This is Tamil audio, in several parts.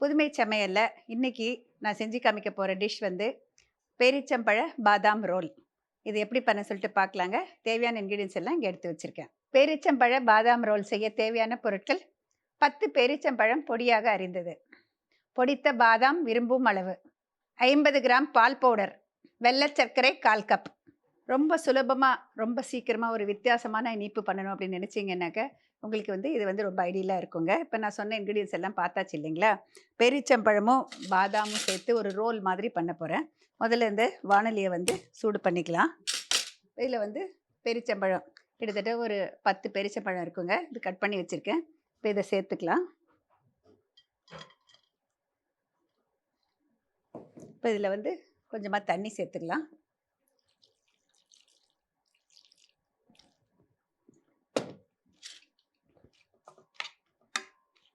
புதுமை சமையலில் இன்றைக்கி நான் செஞ்சு காமிக்க போகிற டிஷ் வந்து பேரிச்சம்பழ பாதாம் ரோல். இது எப்படி பண்ண சொல்லிட்டு பார்க்கலாங்க தேவையான இன்க்ரீடியன்ஸ் எல்லாம் இங்கே எடுத்து வச்சுருக்கேன். பேரிச்சம்பழ பாதாம் ரோல் செய்ய தேவையான பொருட்கள் பத்து பேரிச்சம்பழம் பொடியாக அரிந்தது. பொடித்த பாதாம் விரும்பும் அளவு. ஐம்பது கிராம் பால் பவுடர் வெள்ளை சர்க்கரை கால் கப். ரொம்ப சுலபமாக ரொம்ப சீக்கிரமாக ஒரு வித்தியாசமான இனிப்பு பண்ணணும் அப்படின்னு நினச்சிங்கன்னாக்க உங்களுக்கு வந்து இது வந்து ரொம்ப ஐடியலாக இருக்குங்க. இப்போ நான் சொன்ன இன்க்ரீடியன்ஸ் எல்லாம் பார்த்தாச்சு இல்லைங்களா? பெரிச்சம்பழமும் பாதாமும் சேர்த்து ஒரு ரோல் மாதிரி பண்ண போகிறேன் முதல்ல இந்த வானலியை வந்து சூடு பண்ணிக்கலாம். இதில் வந்து பெரிச்சம்பழம் கிட்டத்தட்ட ஒரு பத்து பெரிச்சம்பழம் இருக்குங்க. இது கட் பண்ணி வச்சுருக்கேன். இப்போ இதை சேர்த்துக்கலாம். இப்போ இதில் வந்து கொஞ்சமாக தண்ணி சேர்த்துக்கலாம்.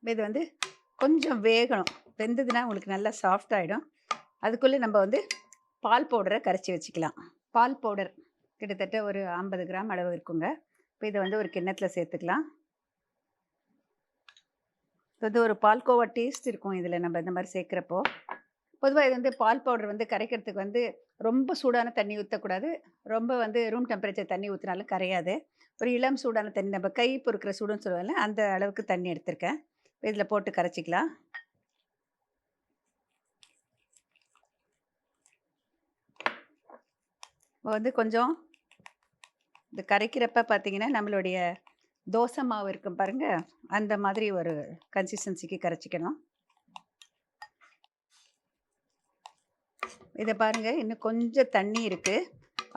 இது வந்து கொஞ்சம் வேகணும். வெந்ததுன்னா உங்களுக்கு நல்லா சாஃப்ட் ஆகிடும் அதுக்குள்ளே நம்ம வந்து பால் பவுடரை கரைச்சி வச்சுக்கலாம். பால் பவுடர் கிட்டத்தட்ட ஒரு ஐம்பது கிராம் அளவு இருக்குங்க. இப்போ இதை வந்து ஒரு கிண்ணத்தில் சேர்த்துக்கலாம். இது வந்து ஒரு பால்கோவா டேஸ்ட் இருக்கும் இதில் நம்ம இந்த மாதிரி சேர்க்குறப்போ. பொதுவாக இது வந்து பால் பவுடர் வந்து கரைக்கிறதுக்கு வந்து ரொம்ப சூடான தண்ணி ஊற்றக்கூடாது ரொம்ப வந்து ரூம் டெம்பரேச்சர் தண்ணி ஊற்றினாலும் கரையாது. ஒரு இளம் சூடான தண்ணி நம்ம கை பொறுக்கிற சூடுன்னு சொல்லுவாங்கல்ல அந்த அளவுக்கு தண்ணி எடுத்திருக்கேன். இதில் போட்டு கரைச்சிக்கலாம். இப்போ வந்து கொஞ்சம் இந்த கரைக்கிறப்ப பார்த்தீங்கன்னா நம்மளுடைய தோசை மாவு இருக்கும் பாருங்க அந்த மாதிரி ஒரு கன்சிஸ்டன்சிக்கு கரைச்சிக்கணும். இதை பாருங்க இன்னும் கொஞ்சம் தண்ணி இருக்குது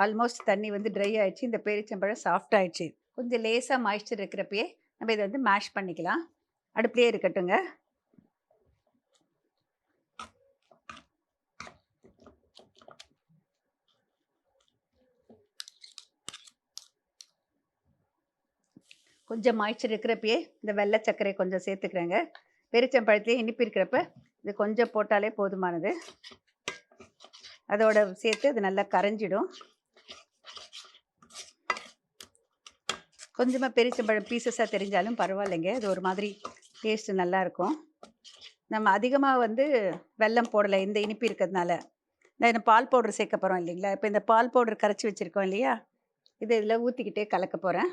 ஆல்மோஸ்ட் தண்ணி வந்து ட்ரை ஆயிடுச்சு. இந்த பேரிச்சம்பழம் சாஃப்ட் ஆயிடுச்சு. கொஞ்சம் லேசாக மாய்ஸ்சர் இருக்கிறப்பயே நம்ம இதை வந்து மேஷ் பண்ணிக்கலாம். அடுப்பிலே இருக்கட்டுங்க. கொஞ்சம் மாய்ச்சர் இருக்கிறப்பயே இந்த வெள்ளை சர்க்கரை கொஞ்சம் சேர்த்துக்கிறேங்க. பெருச்சம்பழத்துலேயே இனிப்பு இருக்கிறப்ப இது கொஞ்சம் போட்டாலே போதுமானது. அதோட சேர்த்து அது நல்லா கரைஞ்சிடும். கொஞ்சமாக பெருச்சம்பழம் பீசஸாக தெரிஞ்சாலும் பரவாயில்லைங்க. இது ஒரு மாதிரி டேஸ்ட்டு நல்லாயிருக்கும். நம்ம அதிகமாக வந்து வெல்லம் போடலை இந்த இனிப்பு இருக்கிறதுனால. நான் இந்த பால் பவுடர் சேர்க்க போகிறோம் இல்லைங்களா? இப்போ இந்த பால் பவுடர் கரைச்சி வச்சுருக்கோம் இல்லையா? இதை இதில் ஊற்றிக்கிட்டே கலக்க போகிறேன்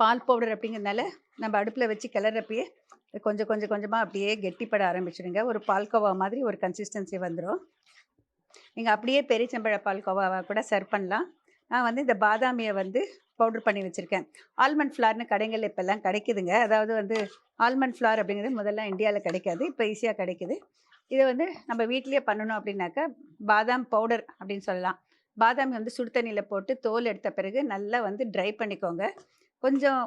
பால் பவுடர் அப்படிங்கிறதுனால நம்ம அடுப்பில் வச்சு கிளறப்பயே கொஞ்சம் கொஞ்சம் கொஞ்சமாக அப்படியே கெட்டிப்பட ஆரம்பிச்சிடுங்க. ஒரு பால்கோவா மாதிரி ஒரு கன்சிஸ்டன்சி வந்துடும் நீங்கள் அப்படியே பெரிச்சம்பழ பால்கோவாவை கூட சர்வ் பண்ணலாம். நான் வந்து இந்த பாதாமியை வந்து பவுடர் பண்ணி வச்சுருக்கேன். ஆல்மண்ட் ஃப்ளார்னு கடைகள் இப்போல்லாம் கிடைக்குதுங்க. அதாவது வந்து ஆல்மண்ட் ஃப்ளார் அப்படிங்கிறது முதல்ல இந்தியாவில் கிடைக்காது. இப்போ ஈஸியாக கிடைக்குது. இதை வந்து நம்ம வீட்லேயே பண்ணணும் அப்படின்னாக்கா பாதாம் பவுடர் அப்படின்னு சொல்லலாம். பாதாமி வந்து சுடு தண்ணியில் போட்டு தோல் எடுத்த பிறகு நல்லா வந்து ட்ரை பண்ணிக்கோங்க. கொஞ்சம்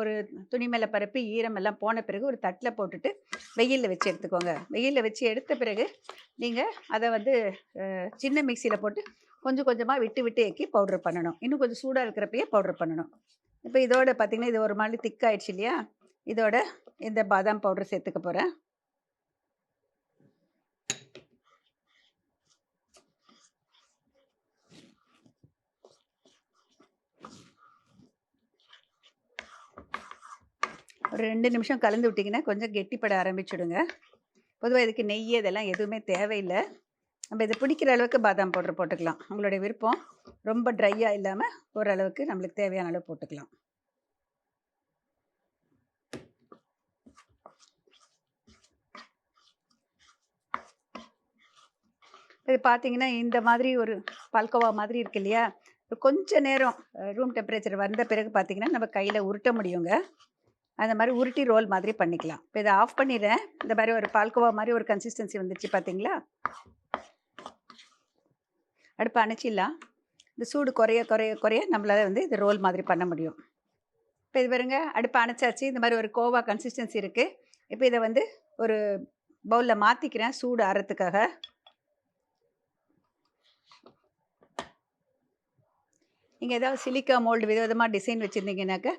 ஒரு துணி மேலே பரப்பி ஈரம் எல்லாம் போன பிறகு ஒரு தட்டில் போட்டுட்டு வெயிலில் வச்சு எடுத்துக்கோங்க. வெயிலில் வச்சு எடுத்த பிறகு நீங்கள் அதை வந்து சின்ன மிக்சியில் போட்டு கொஞ்சம் கொஞ்சமாக விட்டு விட்டு ஏக்கி பவுடர் பண்ணணும். இன்னும் கொஞ்சம் சூடாக இருக்கிறப்பயே பவுடர் பண்ணணும். இப்போ இதோட பார்த்தீங்கன்னா இது ஒரு மாதிரி திக் ஆயிடுச்சு இல்லையா? இதோட இந்த பாதாம் பவுடர் சேர்த்துக்க போகிறேன் ஒரு ரெண்டு நிமிஷம் கலந்து விட்டிங்கன்னா கொஞ்சம் கெட்டிப்பட ஆரம்பிச்சுடுங்க. பொதுவாக இதுக்கு நெய் இதெல்லாம் எதுவுமே தேவையில்லை. நம்ம இதை பிடிக்கிற அளவுக்கு பாதாம் பவுடர் போட்டுக்கலாம். உங்களுடைய விருப்பம். ரொம்ப ட்ரையாக இல்லாமல் ஓரளவுக்கு நம்மளுக்கு தேவையான அளவு போட்டுக்கலாம். இது பார்த்தீங்கன்னா இந்த மாதிரி ஒரு பால்கோவா மாதிரி இருக்கு இல்லையா? கொஞ்சம் கொஞ்ச நேரம் ரூம் டெம்பரேச்சர் வந்த பிறகு பார்த்தீங்கன்னா நம்ம கையில் உருட்ட முடியுங்க. அந்த மாதிரி உருட்டி ரோல் மாதிரி பண்ணிக்கலாம். இப்போ இதை ஆஃப் பண்ணிடுறேன். இந்த மாதிரி ஒரு பால்கோவா மாதிரி ஒரு கன்சிஸ்டன்சி வந்துருச்சு பார்த்தீங்களா அடுப்பு அணைச்சிடலாம். இந்த சூடு குறைய குறைய குறைய நம்மளால் வந்து இது ரோல் மாதிரி பண்ண முடியும். இப்போ இது பாருங்க அடுப்பு அணைச்சாச்சு. இந்த மாதிரி ஒரு கோவா கன்சிஸ்டன்சி இருக்குது இப்போ இதை வந்து ஒரு பவுலில் மாற்றிக்கிறேன் சூடு ஆறத்துக்காக நீங்கள் ஏதாவது சிலிக்கா மோல்டு விதவிதமாக டிசைன் வச்சுருந்தீங்கன்னாக்க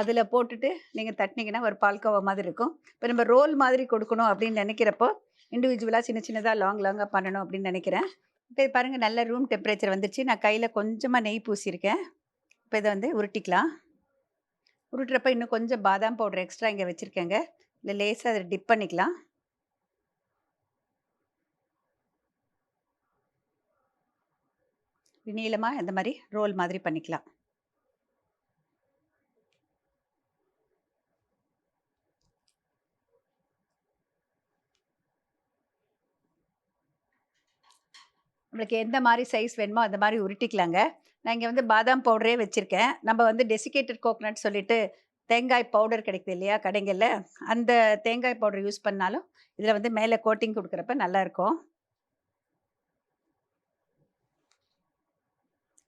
அதில் போட்டுட்டு நீங்கள் தட்டினீங்கன்னா ஒரு பால்கோவா மாதிரி இருக்கும். இப்போ நம்ம ரோல் மாதிரி கொடுக்கணும் அப்படின்னு நினைக்கிறப்போ இண்டிவிஜுவலாக சின்ன சின்னதாக லாங் லாங்காக பண்ணணும் அப்படின்னு நினைக்கிறேன். இப்போ பாருங்கள் நல்ல ரூம் டெம்பரேச்சர் வந்துருச்சு நான் கையில் கொஞ்சமாக நெய் பூசியிருக்கேன். இப்போ இதை வந்து உருட்டிக்கலாம். உருட்டுறப்ப இன்னும் கொஞ்சம் பாதாம் பவுடர் எக்ஸ்ட்ரா இங்கே வச்சுருக்கேங்க. இல்லை லேசாக அதை டிப் பண்ணிக்கலாம். நீளமாக இந்த மாதிரி ரோல் மாதிரி பண்ணிக்கலாம். நம்மளுக்கு எந்த மாதிரி சைஸ் வேணுமோ அந்த மாதிரி உருட்டிக்கலாங்க. நான் இங்கே வந்து பாதாம் பவுடரே வச்சுருக்கேன். நம்ம வந்து டெசிகேட்டட் கோகனட் சொல்லிட்டு தேங்காய் பவுடர் கிடைக்குது இல்லையா கடைங்களில் அந்த தேங்காய் பவுடர் யூஸ் பண்ணாலும் இதில் வந்து மேலே கோட்டிங் கொடுக்குறப்ப நல்லாயிருக்கும்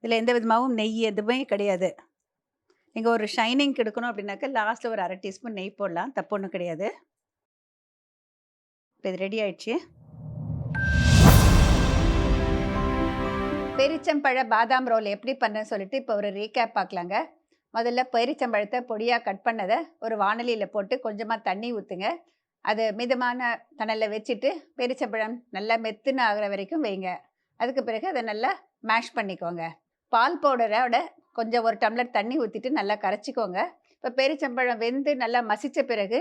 இதில் எந்த விதமாகவும் நெய் எதுவுமே கிடையாது. நீங்கள் ஒரு ஷைனிங் எடுக்கணும் அப்படின்னாக்கா லாஸ்ட்டில் ஒரு அரை டீஸ்பூன் நெய் போடலாம். தப்பு ஒன்றும் கிடையாது. இப்போ இது ரெடி ஆயிடுச்சு. பெரிச்சம்பழ பாதாம் ரோல் எப்படி பண்ணேன்னு சொல்லிட்டு இப்போ ஒரு ரீகேப் பார்க்கலாங்க முதல்ல பெரிச்சம்பழத்தை பொடியாக கட் பண்ணதை ஒரு வானலியில் போட்டு கொஞ்சமாக தண்ணி ஊற்றுங்க அது மிதமான தணலில் வச்சுட்டு பெரிச்சம்பழம் நல்லா மெத்துன்னு ஆகிற வரைக்கும் வைங்க. அதுக்கு பிறகு அதை நல்லா மேஷ் பண்ணிக்கோங்க. பால் பவுடரோட கொஞ்சம் ஒரு டம்ளர் தண்ணி ஊற்றிட்டு நல்லா கரைச்சிக்கோங்க. இப்போ பெரிச்சம்பழம் வெந்து நல்லா மசித்த பிறகு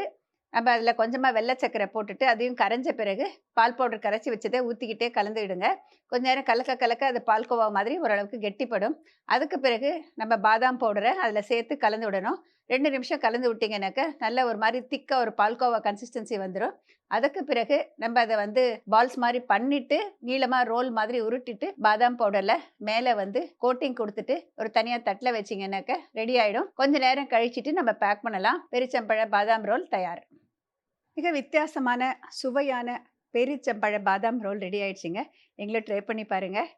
நம்ம அதில் கொஞ்சமாக வெள்ளை சக்கரை போட்டுட்டு அதையும் கரைஞ்ச பிறகு பால் பவுடர் கரைச்சி வச்சதை ஊற்றிக்கிட்டே கலந்துவிடுங்க கொஞ்ச நேரம் கலக்க கலக்க அது பால்கோவா மாதிரி ஓரளவுக்கு கெட்டிப்படும். அதுக்கு பிறகு நம்ம பாதாம் பவுடரை அதில் சேர்த்து கலந்து விடணும். ரெண்டு நிமிஷம் கலந்து விட்டிங்கனாக்க நல்ல ஒரு மாதிரி திக்காக ஒரு பால்கோவா கன்சிஸ்டன்சி வந்துடும் அதுக்கு பிறகு நம்ம அதை வந்து பால்ஸ் மாதிரி பண்ணிட்டு நீளமாக ரோல் மாதிரி உருட்டிட்டு பாதாம் பவுடரில் மேலே வந்து கோட்டிங் கொடுத்துட்டு ஒரு தனியாக தட்டில் வச்சிங்கனாக்க ரெடி ஆகிடும் கொஞ்ச நேரம் கழிச்சிட்டு நம்ம பேக் பண்ணலாம். பெரிச்சம்பழ பாதாம் ரோல் தயார். மிக வித்தியாசமான சுவையான பெரிச்சம்பழ பாதாம் ரோல் ரெடி ஆயிடுச்சுங்க. எங்களை ட்ரை பண்ணி பாருங்கள்